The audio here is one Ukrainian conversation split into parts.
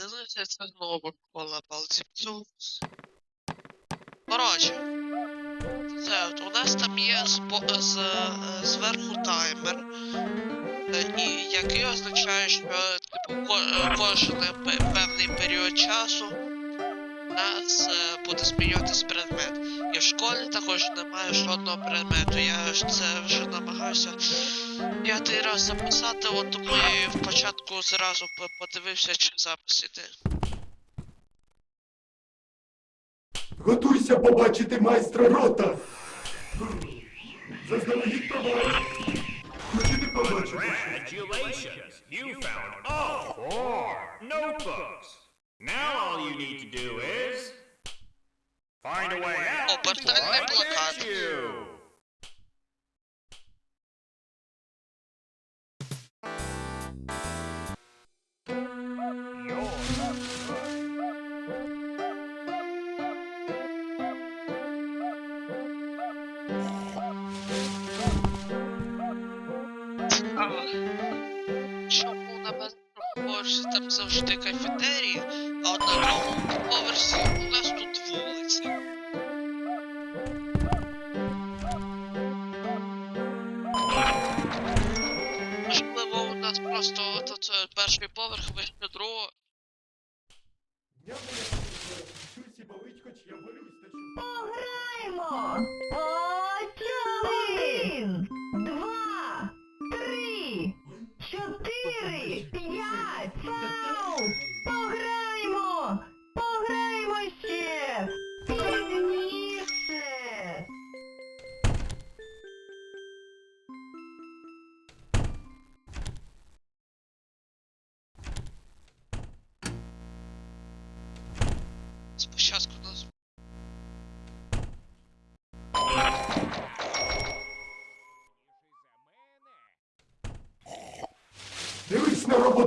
11 це знову кола палців. Коротше. Це от у нас там є з, е, зверху таймер, е, і який означає, що типу, е, кожен певний період часу нас е, буде змінюватись предмет. І в школі також немає жодного предмету. Я ж це вже намагаюся п'ятий раз записати, от тому я і в початку зразу подивився, чи запис іде. Готуйся побачити майстра рота. Заздалегідь пробач. Хочете побачити? Congratulations! You found all four notebooks. Now all you need to do is find a way out. before I catch you.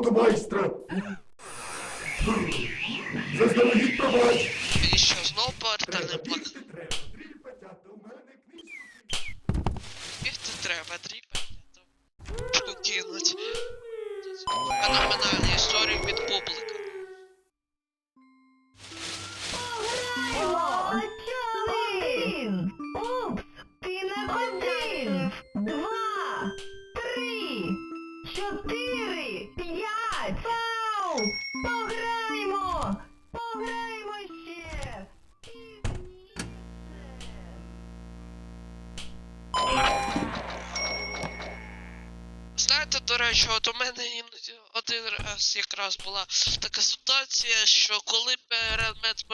Роботу майстра. Заздалегідь пробач. І що, знов портальний не блок? бігти треба. Дрільпатята, у мене книжку. Бігти треба, дріпати. Раз була така ситуація, що коли предмет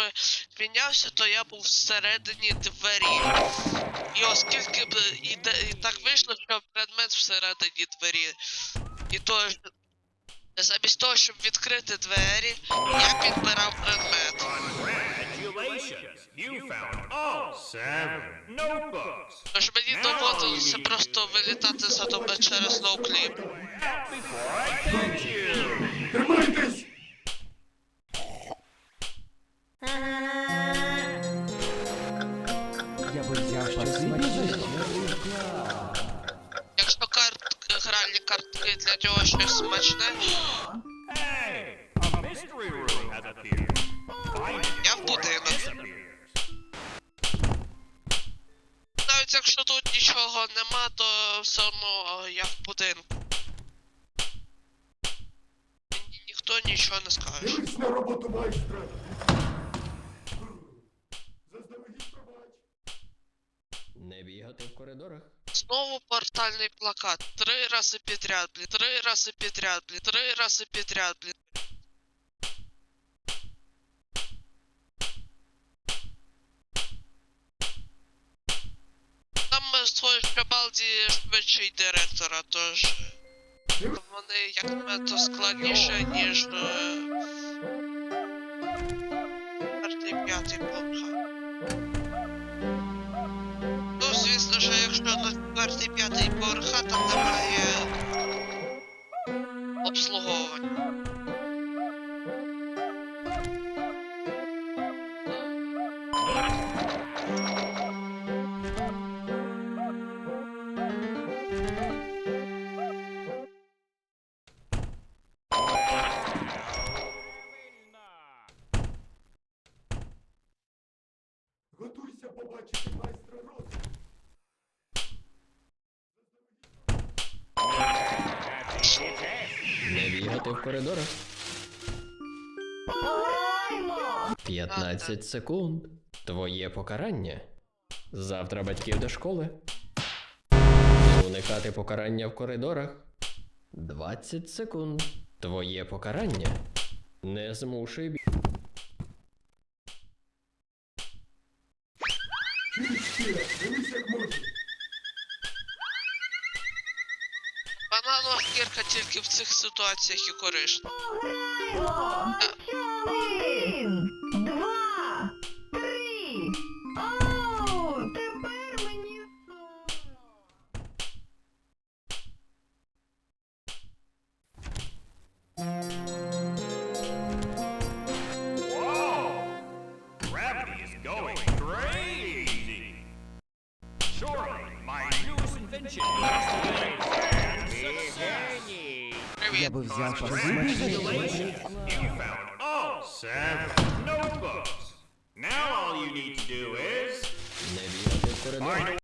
мінявся, то я був всередині двері. І оскільки б і, і так вийшло, що предмет всередині двері. І то замість того, щоб відкрити двері, я підбирав предмет. Тож мені доводилося просто вилітати за через ноукліп. Тримайтесь! Я бы взял посмотреть. Якщо карт гральні картки для нього щось смачне, я в будинок. Навіть якщо тут нічого нема, то все одно я в будинку. Мені ніхто нічого не скаже. Дивись на роботу. Заздалегідь пробач. Не бігати в коридорах. Знову портальний плакат. Три рази підряд, блін. Три рази підряд, блін. Три рази підряд, блін. Там свої шабалді швидший директора, тож. Вони, як на мене, складніше, ніж. е, Четвертий, п'ятий поверх. Ну, звісно що якщо на четвертий, п'ятий поверха, там немає обслуговування. Коридорах. 15 секунд. Твоє покарання. Завтра батьків до школи. Уникати покарання в коридорах. 20 секунд. Твоє покарання. Не змушуй бі... Чуєш, Кіра, дивись як можеш. Бананова шкірка тільки в цих ситуаціях і корисна. Привіт. би взяв Congratulations! You found all seven notebooks! Now all you need to do is Не бігати в коридорах. find a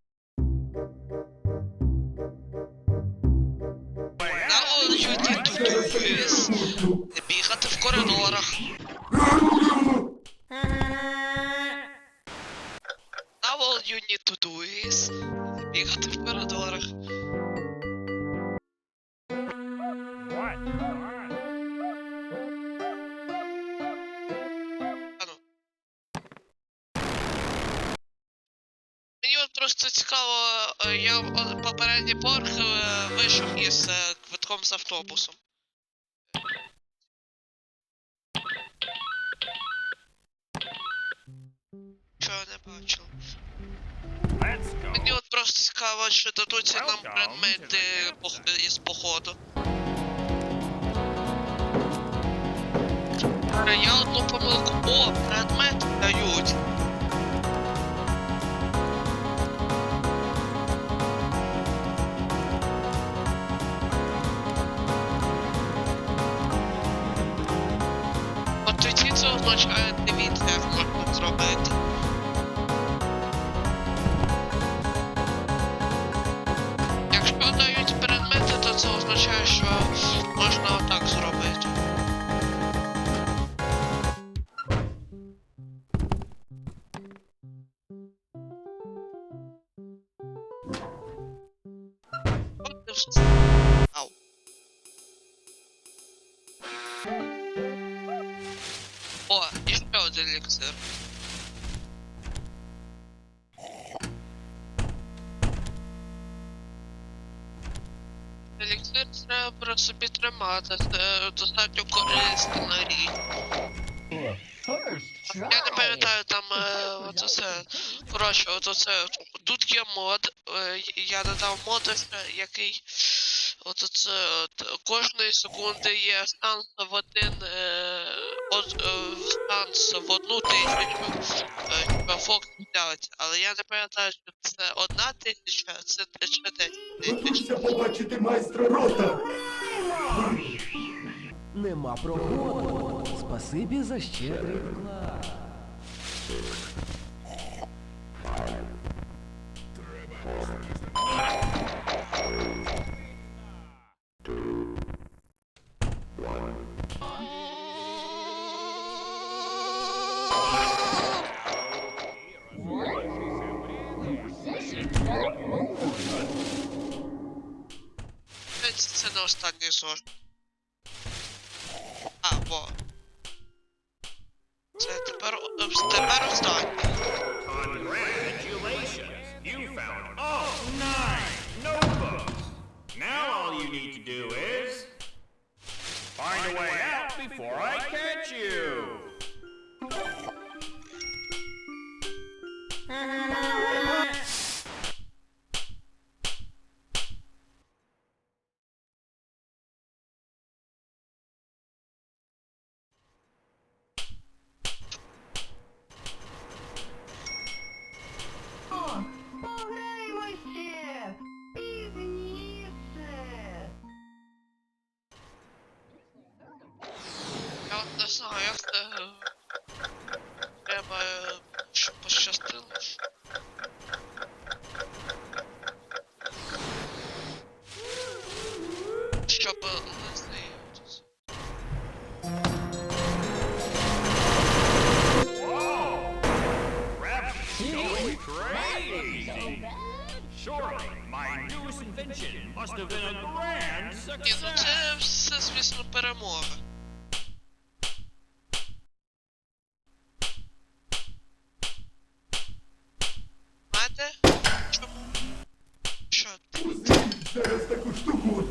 Автобусом. Чого не бачив? Мені от просто цікаво, чи дадуться нам предмети із походу. Я одну помилку. О, предмети дають. Це означає, дивіться, можна зробити. Якщо дають предмети, то це означає, що можна отак зробити. Один еліксир. Еліксир треба про собі тримати, це достатньо корисна річ. Я не пам'ятаю там е, оце. Коротше, от оце. Тут є мод. е, я додав мод, який. От от кожної секунди є шанс в один е, од, е, шанс в одну тисячу. Е, Фокс взяти. Але я не пам'ятаю, що це одна тисяча, це чи десять тисяч. Готуйся побачити майстра рота. Нема проходу. Спасибі за щедрий вклад. Це, це не через таку штуку.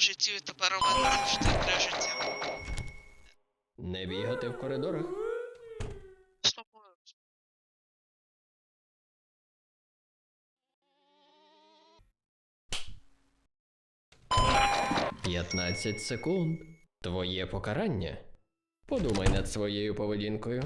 своєму життю і тепер робити для життя. Не бігати в коридорах. П'ятнадцять секунд. Твоє покарання. Подумай над своєю поведінкою.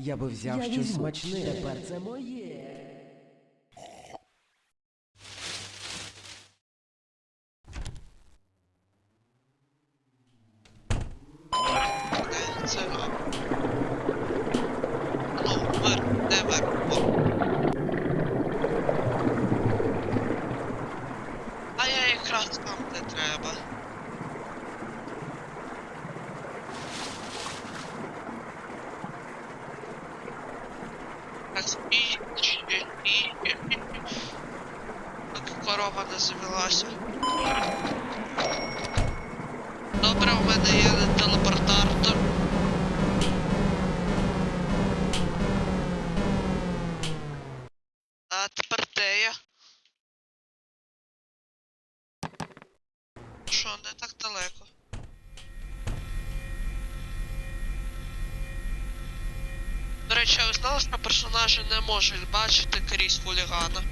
Я би взяв щось смачне. Тепер це моє. зазвичай узнав, що персонажі не можуть бачити крізь хулігана.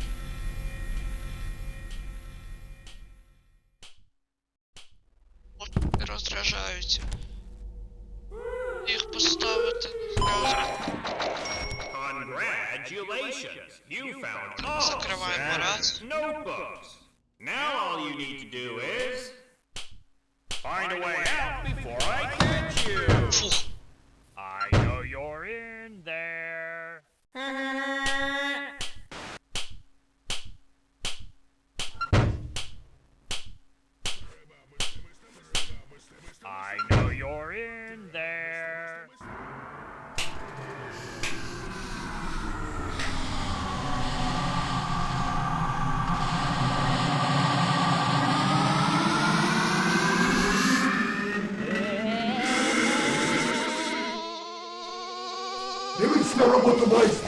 Sobrou muito dois.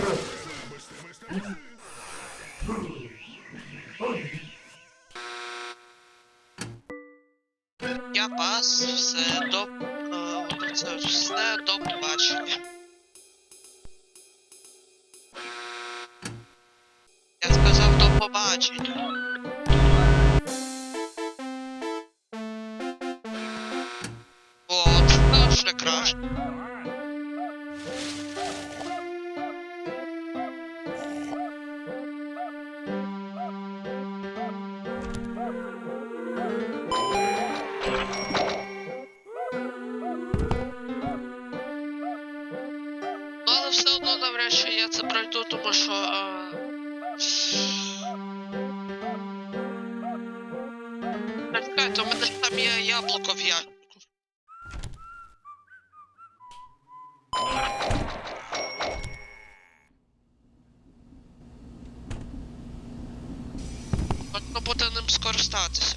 Навряд чи я це пройду, тому що. Е... Та Чекайте, у мене ж там є яблуко в ящику. Можна буде ним скористатися.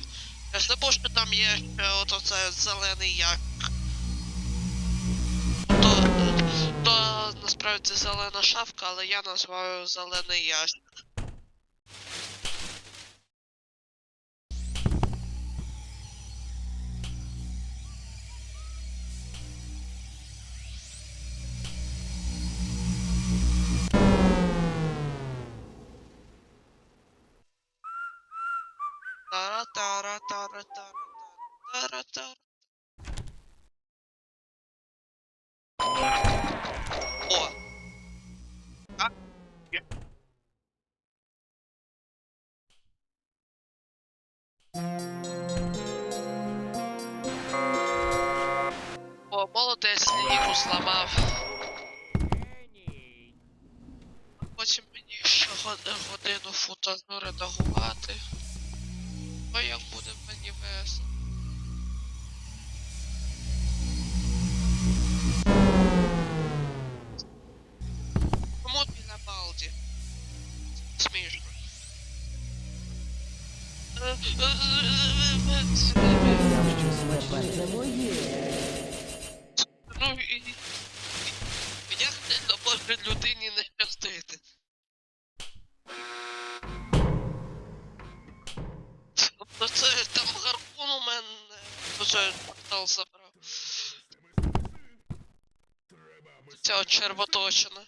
Я ж забув, що там є ще от оце зелений ящик. Насправді зелена шафка, але я називаю зелений ящик. Тара-тара-тара-тара-тара-тара. О! А? Ну і... Як не людині не щастити? Тобто це там гарпун у мене вже портал забрав. Ця от червоточина.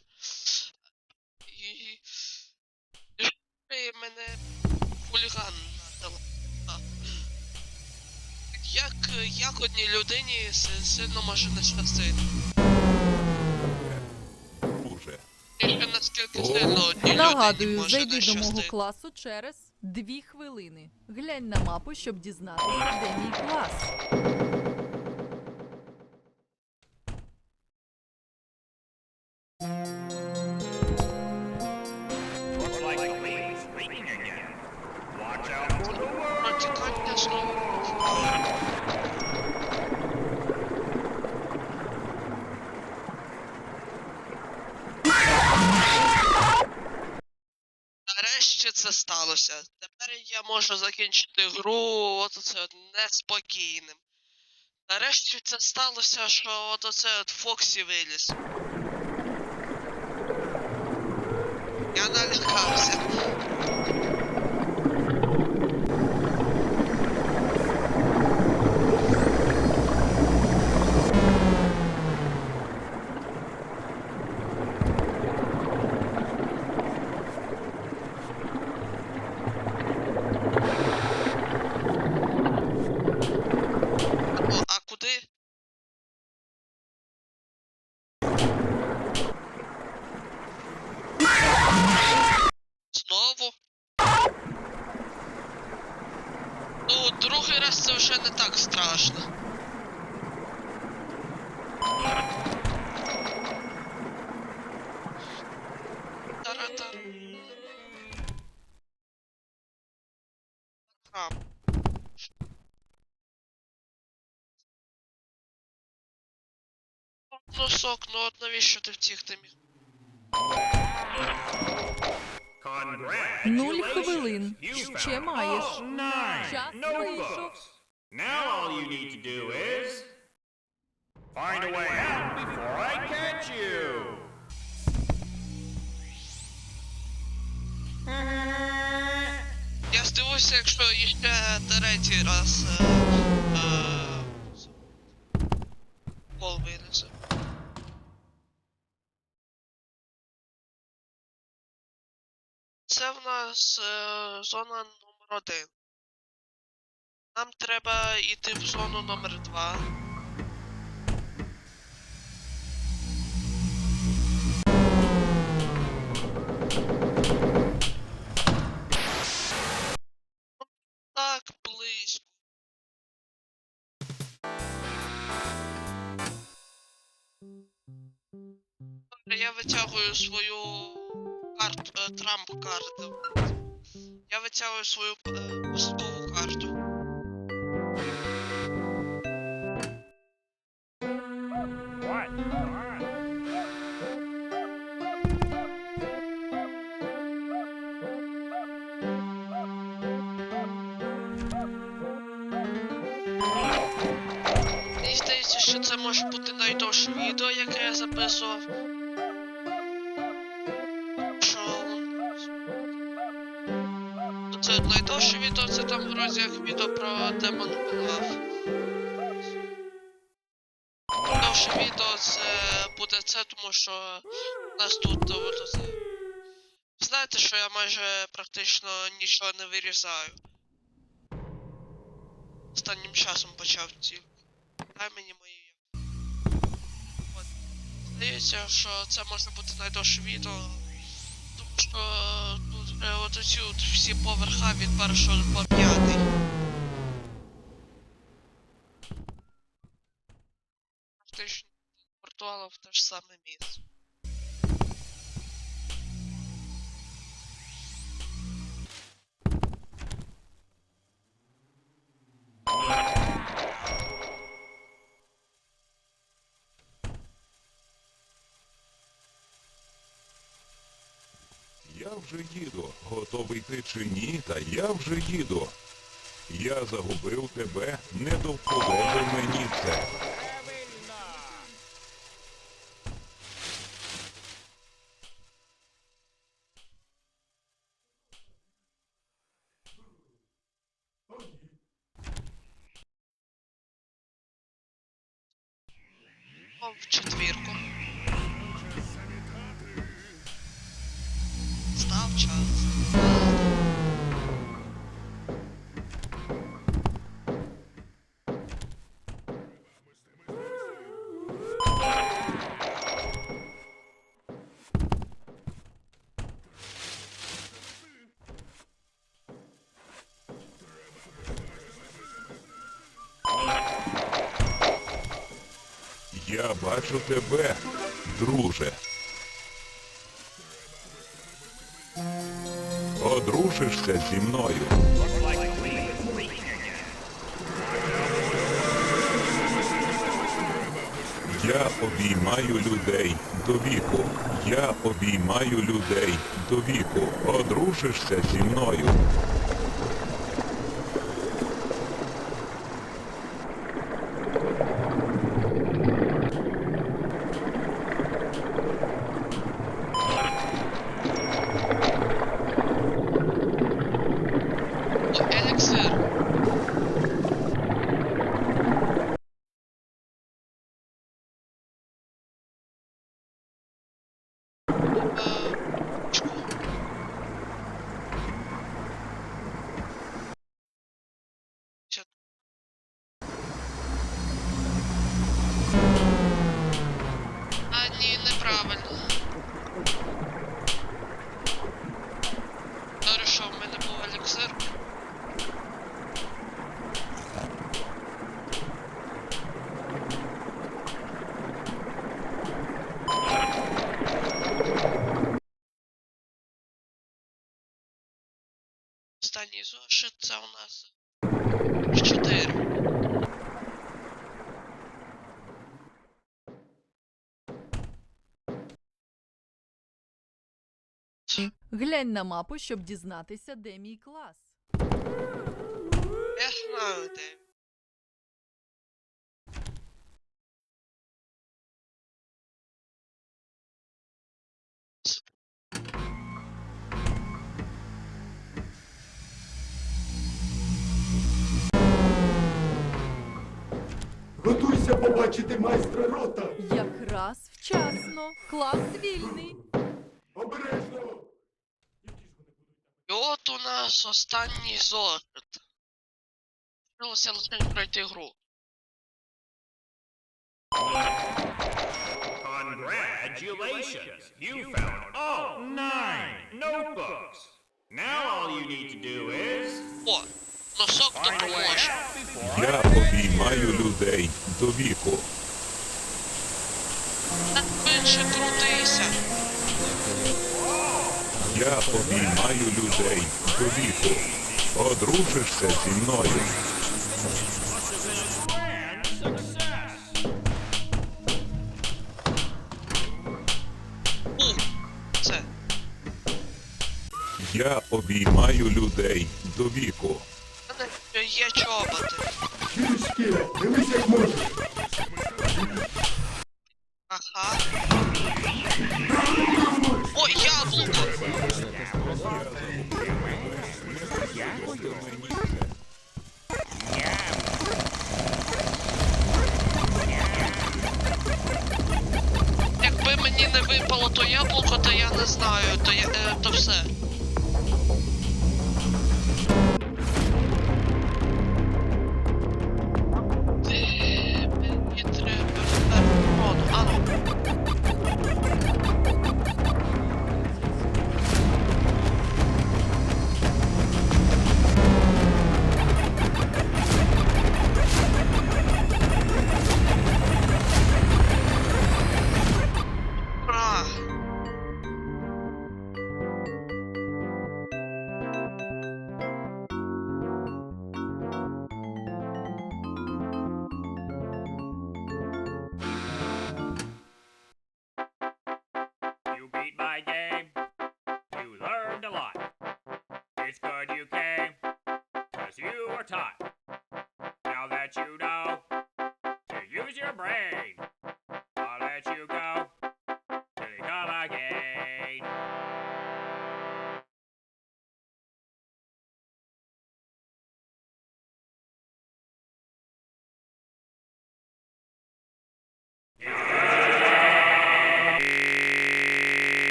Одній людині сильно може не щастити? І наскільки сильно Нагадую, зайди до мого класу через дві хвилини. Глянь на мапу, щоб дізнатися, де мій клас. Це сталося. Тепер я можу закінчити гру от оце неспокійним. Нарешті це сталося, що от оце от Фоксі виліз. Я налякався. О, а куди? Знову? Ну, другий раз це вже не так страшно. Тара-тара. А. Ну, ну от навіщо ти втікти міг? Нуль хвилин. Ще маєш. Час вийшов. Now all you need to do is... Find a way out before I catch you! Я здивуюся, якщо іще третій раз е, е, пол виріже. Це в нас е, зона номер один. Нам треба йти в зону номер два. Так, близько. Я витягую свою карту, Трамп карту. Я витягую свою е, це може бути найдовше відео, яке я записував. Це найдовше відео, це там вроді як відео про Demon Below. Найдовше відео це буде це, тому що нас тут то, це. Знаєте, що я майже практично нічого не вирізаю. Останнім часом почав ці. Дай мені мої. Здається, що це може бути найдовше відео. Тому що тут е, от оці от всі поверха від першого по п'ятий. Фактично портуалов те ж саме місце. Вже їду. Готовий ти чи ні, та я вже їду. Я загубив тебе, не довкола мені це. Я бачу тебе, друже. Одружишся зі мною. Я обіймаю людей до віку. Я обіймаю людей до віку. Одружишся зі мною. Еліксир. Е, чку. Чо- А, ні, неправильно. Добре, що в мене був еліксир. Останній зошит це у нас 4. Глянь на мапу, щоб дізнатися, де мій клас. Я знаю де. Побачити майстра рота. Якраз вчасно. Клас вільний. Обережно. Будуть? от у нас останній зошит. Залишилося лише пройти гру. Congratulations! You found all nine notebooks. Now all you need to do is О, носок find допоможе. Я обіймаю людей до віку. Так менше крутися. Я обіймаю людей до віку. Одружишся зі мною. Я обіймаю людей до віку. Є чоботи. Чуєш, Кіра, дивись як можеш. Ага. Ой, яблуко! Якби мені не випало то яблуко, то я не знаю, то я е, то все. Good you came, cause you were taught. Now that you know to use your brain,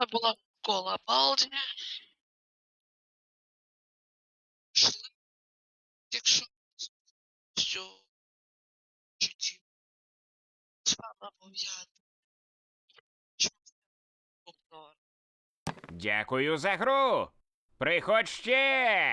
це була кола Балді. Шли, якщо що вами був я. Дякую за гру. Приходь ще.